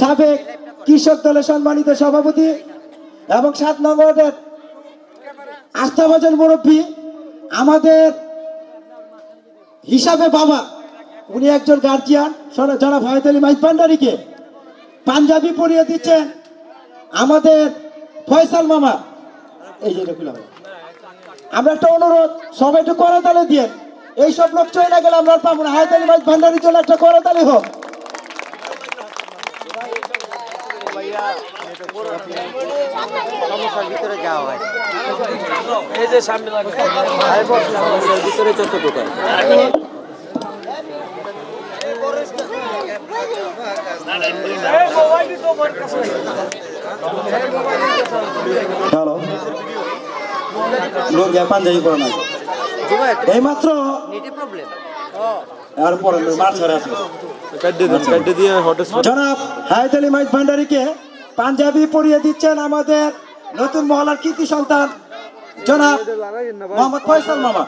সাবেক কৃষক দলের সম্মানিত সভাপতি এবং সাত নম্বরের আস্থাভাজন মুরব্বী, আমাদের হিসাবে বাবা, উনি একজন গার্জিয়ান জনাব হায়ত আলী ভান্ডারীকে পাঞ্জাবি পরিয়ে দিচ্ছেন আমাদের ফয়সাল মামা। এই যে আমরা। একটা অনুরোধ, সবাই একটু করতালে দিয়ে। এইসব লোক চলে গেলে আমরা পাবো না। হায়ত আলী মাইজ ভান্ডারীর জন্য একটা করতালি হোক। ভিতরে যাওয়া হয় এই যে সামনে লাগবে ভিতরে যত ঢোকায় হ্যালো। লোক পাঞ্জাবি করে না জুবাই এই মাত্র নেটে প্রবলেম আর পরে মার আছে। কাটে দিন কাটে দিয়ে হটস্পট জনাব আলী মাইজ ভান্ডারীকে পাঞ্জাবি পরিয়ে দিচ্ছেন আমাদের নতুন মহলার কৃতি সন্তান জনাব মোহাম্মদ ফয়সাল মামা।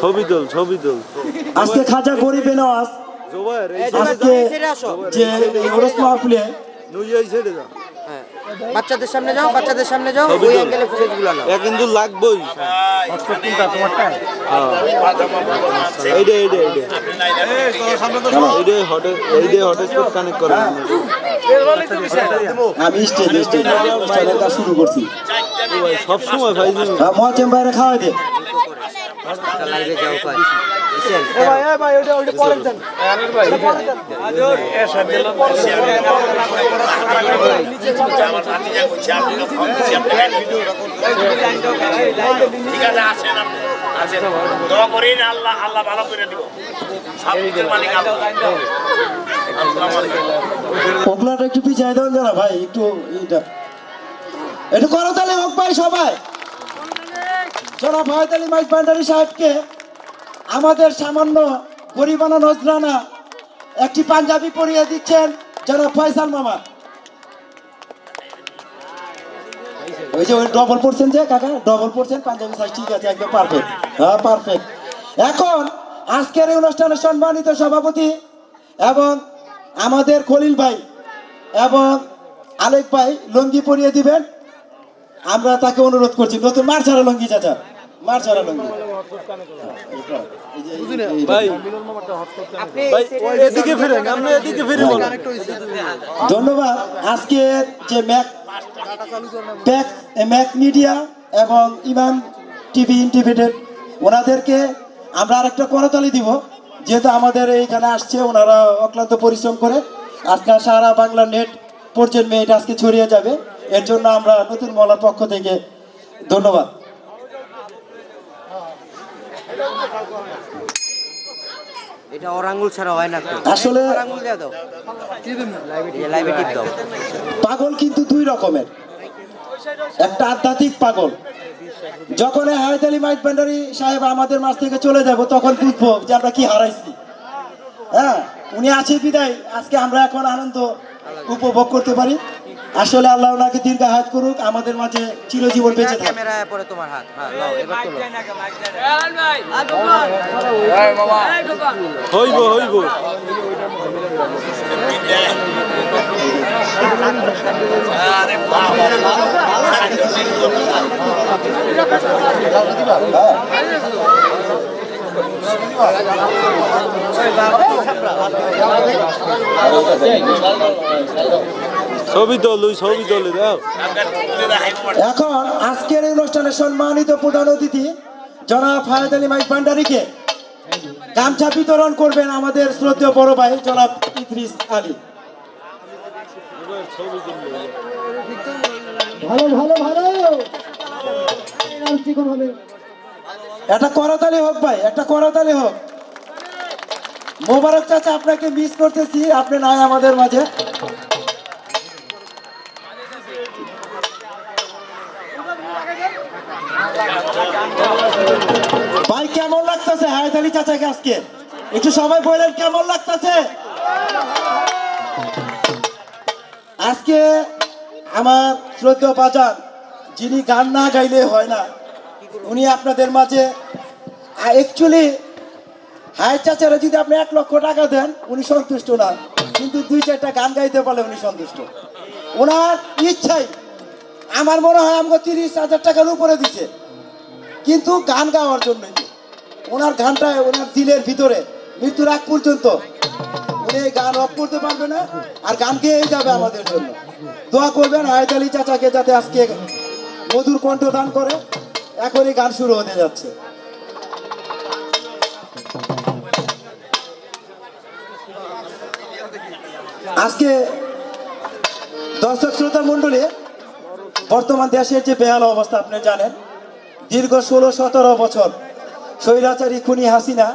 ছবি তোল ছবি তোল। আজকে খাজা গরিবে নওয়াজ আজকে যে ওরস বাচ্চাদের সামনে যাও বাচ্চাদের সামনে যাও ওই। অ্যাঙ্গেলে ফুটেজগুলো নাও। এ কিন্তু লাগবই। হ্যাঁ। এইটা এইটা এইটা এইটা হটে এইটা হটস্পট কানেক্ট করে আমি স্টেজ স্টেজ স্টেজের কাজ শুরু করছি। সব সময় ভাই মহাচেম বাইরে খাওয়াই দে। লাইভে যাও কয় ঠিক আছে আসেন আপনি আসেন। দোয়া করেন আল্লাহ আল্লাহ ভালো করে দিব। ওগুলাটা একটু পিছিয়ে দেন ভাই একটু একটু করো তাহলে হোক ভাই সবাই। জনাব ভাইত আলী মাইজ ভান্ডারী সাহেবকে আমাদের সামান্য গরিবানা নজরানা একটি পাঞ্জাবি পরিয়ে দিচ্ছেন যারা ফয়সাল মামা। ওই যে ওই ডবল পড়ছেন যে কাকা ডবল পড়ছেন পাঞ্জাবি সাইজ ঠিক আছে, একদম পারফেক্ট হ্যাঁ পারফেক্ট এখন আজকের এই অনুষ্ঠানের সম্মানিত সভাপতি এবং আমাদের খলিল ভাই এবং আলেক ভাই লুঙ্গি পরিয়ে দিবেন। আমরা তাকে অনুরোধ করছি, নতুন মার ছাড়া লুঙ্গি, চাচা। মার ছাড়া লুঙ্গি ধন্যবাদ। আজকের যে ম্যাক ম্যাক মিডিয়া এবং ইমাম টিভি ইন্টিভিটেড ওনাদেরকে আমরা আরেকটা করতালি দিব। যেহেতু আমাদের এইখানে আসছে ওনারা অক্লান্ত পরিশ্রম করে। আজকে সারা বাংলা নেট পর্যন্ত এটা আজকে ছড়িয়ে যাবে। এর জন্য আমরা নতুন মলার পক্ষ থেকে ধন্যবাদ। এটা ওর আঙ্গুল ছাড়া হয় না আসলে ওর আঙ্গুল দিয়ে দাও। লাইভে টিপ দাও। পাগল কিন্তু দুই রকমের। একটা আধ্যাত্মিক পাগল। যখন হায়ত আলী মাইক ভান্ডারি সাহেব আমাদের মাছ থেকে চলে যাব তখন বুঝব যে আমরা কি হারাইছি। হ্যাঁ উনি আছে বিদায়। আজকে আমরা এখন আনন্দ উপভোগ করতে পারি। আসলে আল্লাহ ওনাকে দীর্ঘ হাত করুক আমাদের মাঝে চিরজীবন বেঁচে থাকুক ক্যামেরায় পরে তোমার হাত। হ্যাঁ লাও এবার তোলো। হইব হইব। আরে বাবা। এখন আজকের এই অনুষ্ঠানের সম্মানিত প্রধান অতিথি, জনাব হায়ত আলী মাইক ভান্ডারিকে গামছা বিতরণ করবেন আমাদের শ্রদ্ধেয় বড় ভাই, জনাব ইদ্রিস আলী। ভালো ভালো ভালো। একটা করতালি হোক ভাই, একটা করতালি হোক। মোবারক চাচা, আপনাকে মিস করতেছি, আপনি নাই আমাদের মাঝে ভাই কেমন লাগতেছে হায়ত আলী চাচাকে আজকে। একটু সবাই বলেন কেমন লাগতেছে? আজকে আমার শ্রদ্ধেয় বাজার, যিনি গান না গাইলে হয় না, উনি আপনাদের মাঝে অ্যাকচুয়ালি হাই চাচারা যদি আপনি এক লক্ষ টাকা দেন, উনি সন্তুষ্ট না। কিন্তু দুই চারটা গান গাইতে পারলে উনি সন্তুষ্ট। ওনার ইচ্ছাই, আমার মনে হয় আমাকে তিরিশ হাজার টাকার উপরে দিছে। কিন্তু গান গাওয়ার জন্যই। ওনার গানটা ওনার দিলের ভিতরে মৃত্যুর আগ পর্যন্ত। উনি এই গান অফ করতে পারবে না, আর গান গেয়েই যাবে আমাদের জন্য। দোয়া করবেন হায়দ আলী চাচাকে যাতে আজকে মধুর কণ্ঠ দান করে। এখনই গান শুরু হতে যাচ্ছে। আজকে দর্শক শ্রোতা মণ্ডলী, বর্তমান দেশের যে বেহাল অবস্থা, আপনি জানেন, দীর্ঘ ষোলো সতেরো বছর স্বৈরাচারী খুনি হাসিনা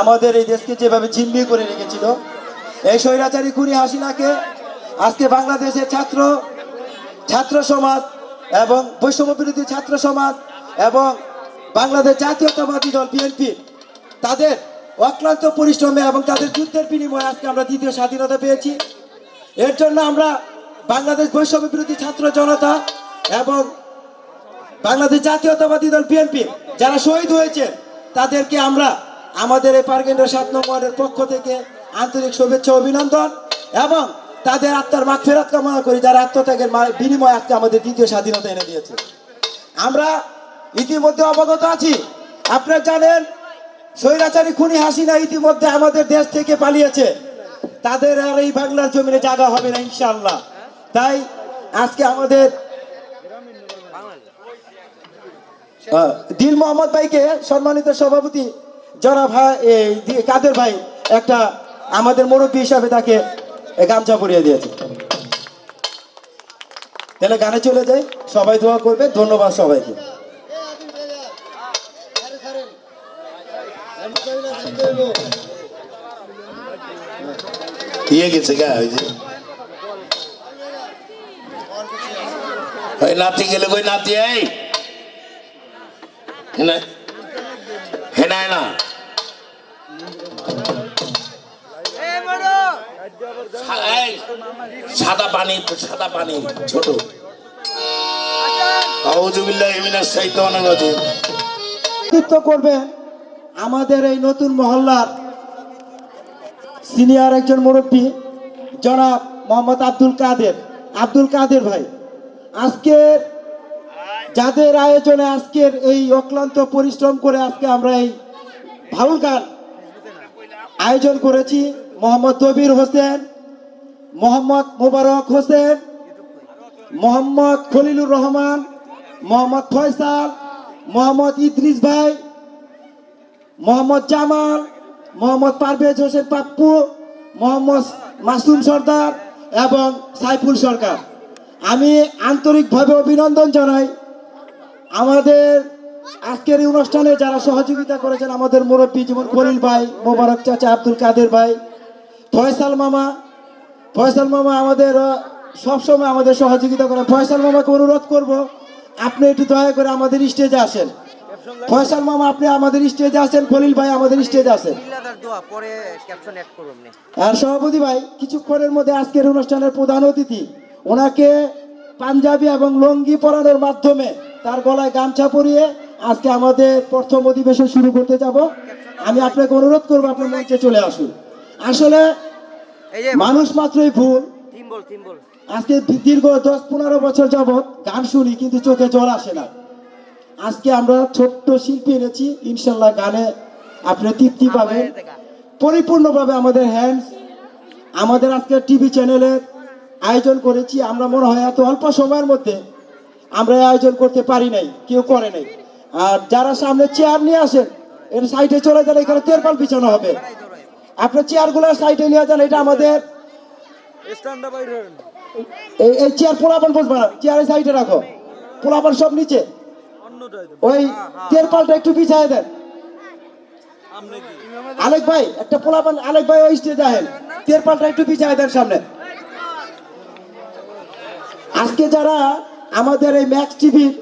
আমাদের এই দেশকে যেভাবে জিম্মি করে রেখেছিল, এই স্বৈরাচারী খুনি হাসিনাকে আজকে বাংলাদেশের ছাত্র ছাত্র সমাজ এবং বৈষম্য বিরোধী ছাত্র সমাজ এবং বাংলাদেশ জাতীয়তাবাদী দল বিএনপি, তাদের অক্লান্ত পরিশ্রমে এবং তাদের যুদ্ধের বিনিময়ে আজকে আমরা দ্বিতীয় স্বাধীনতা পেয়েছি। এর জন্য আমরা বাংলাদেশ বৈষম্য বিরোধী ছাত্র জনতা এবং বাংলাদেশ জাতীয়তাবাদী দল বিএনপি যারা শহীদ হয়েছে, তাদেরকে আমরা আমাদের এই পার্কেন্ডের সাত নম্বরের পক্ষ থেকে আন্তরিক শুভেচ্ছা, অভিনন্দন এবং তাদের আত্মার মাঠ ফেরত কামনা করি, যারা আত্মত্যাগের বিনিময়ে আজকে আমাদের দ্বিতীয় স্বাধীনতা এনে দিয়েছে। আমরা ইতিমধ্যে অবগত আছি, আপনারা জানেন, স্বৈরাচারী খুনি হাসিনা ইতিমধ্যে আমাদের দেশ থেকে পালিয়েছে। তাদের আর এই বাংলার জমিনে জায়গা হবে না ইনশাল্লাহ তাই আজকে আমাদের দিল মোহাম্মদ ভাইকে সম্মানিত সভাপতি জনা ভাই এই কাদের ভাই, একটা আমাদের মুরব্বী হিসাবে তাকে গামছা পরিয়ে দিয়েছে। তাহলে গানে চলে যাই, সবাই দোয়া করবে ধন্যবাদ সবাইকে। দিয়ে গেছে গা, ওই যে। নাতি গেলে কই নাতি, এই? হেনা হেনা না সাদা পানি সাদা পানি, ছোট। করবে আমাদের এই নতুন মহল্লার সিনিয়র একজন মুরব্বী, জনাব মোহাম্মদ আব্দুল কাদের। আব্দুল কাদের ভাই, আজকের যাদের আয়োজনে আজকের এই অক্লান্ত পরিশ্রম করে আজকে আমরা এই ভাউল গান আয়োজন করেছি, মোহাম্মদ দবির হোসেন, মোহাম্মদ মোবারক হোসেন, মোহাম্মদ খলিলুর রহমান, মোহাম্মদ ফয়সাল, মোহাম্মদ ইদ্রিস ভাই, মোহাম্মদ জামাল, মোহাম্মদ পারভেজ হোসেন পাপ্পু, মোহাম্মদ মাসুম সর্দার এবং সাইফুল সরকার। আমি আন্তরিকভাবে অভিনন্দন জানাই আমাদের আজকের এই অনুষ্ঠানে যারা সহযোগিতা করেছেন আমাদের মুরব্বী যেমন খলিল ভাই মোবারক চাচা আব্দুল কাদের ভাই ফয়সাল মামা ফয়সাল মামা আমাদের সবসময় আমাদের সহযোগিতা করেন। ফয়সাল মামাকে অনুরোধ করব আপনি একটু দয়া করে আমাদের স্টেজে আসেন। ফয়সাল মামা আপনি আমাদের স্টেজে আসেন খলিল ভাই আমাদের স্টেজে আসেন। বিল্লাদার দোয়া পরে ক্যাপশন অ্যাড করব নে আর সভাপতি ভাই কিছুক্ষণের মধ্যে আজকের অনুষ্ঠানের প্রধান অতিথি ওনাকে পাঞ্জাবি এবং লঙ্গি পরানোর মাধ্যমে তার গলায় গামছা পরিয়ে আজকে আমাদের প্রথম অধিবেশন শুরু করতে যাব। আমি আপনাকে অনুরোধ করব আপনার মঞ্চে চলে আসুন। আসলে মানুষ মাত্রই ভুল। আজকে দীর্ঘ দশ পনেরো বছর যাবৎ গান শুনি কিন্তু চোখে জল আসে না। আজকে আমরা ছোট্ট শিল্পী এনেছি ইনশাল্লাহ গানে আপনি তৃপ্তি পাবেন। পরিপূর্ণভাবে আমাদের হ্যান্ডস আমাদের আজকে টিভি চ্যানেলের আয়োজন করেছি। আমরা মনে হয় এত অল্প সময়ের মধ্যে আমরা আয়োজন করতে পারি নাই কেউ করে নাই। আর যারা সামনে চেয়ার নিয়ে আসেন এর সাইডে চলে যান এখানে তেরপাল বিছানো হবে। আপনার চেয়ারগুলো সাইডে নিয়ে যান এটা আমাদের এই এই চেয়ার পোলাপান বসবে না চেয়ারের সাইডে রাখো। পোলাপান সব নিচে। ওই তেরপালটা একটু পিছায় দেন। আলেক ভাই একটা পোলাপান আলেক ভাই ওই স্টেজে আহেন তেরপালটা একটু পিছায় দেন সামনে। আজকে যারা আমাদের এই ম্যাক্স টিভির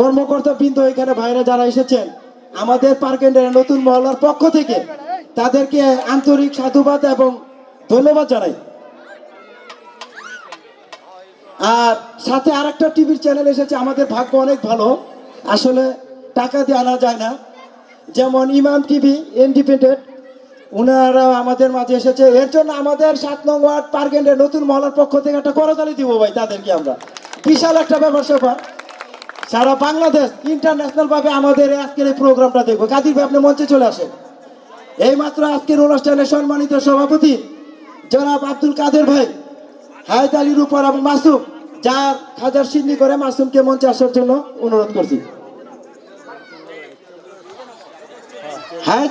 কর্মকর্তা বৃন্দ এখানে ভাইরা যারা এসেছেন, আমাদের পার্কেন্ডের নতুন মহলার পক্ষ থেকে তাদেরকে আন্তরিক সাধুবাদ এবং ধন্যবাদ জানাই। আর সাথে আরেকটা টিভির চ্যানেল এসেছে, আমাদের ভাগ্য অনেক ভালো। আসলে টাকা দিয়ে আনা যায় না। যেমন ইমাম টিভি ইন্ডিপেন্ডেন্ট ওনারা আমাদের মাঝে এসেছে। এর জন্য আমাদের সাত নং ওয়ার্ড পার্কেন্ডের নতুন মহলার পক্ষ থেকে একটা করতালি দিব ভাই তাদেরকে আমরা। বিশাল একটা ব্যাপার স্যাপার। সারা বাংলাদেশ ইন্টারন্যাশনাল ভাবে আমাদের আজকের এই প্রোগ্রামটা দেখব। কাদির ভাই, আপনি মঞ্চে চলে আসেন। এই মাত্র আজকের অনুষ্ঠানে সম্মানিত সভাপতি জনাব আব্দুল কাদের ভাই হায়দ আলীর উপর এবং মাসুম, যার হাজার সিন্নি করে মাসুমকে মঞ্চে আসার জন্য অনুরোধ করছি। হ্যাঁ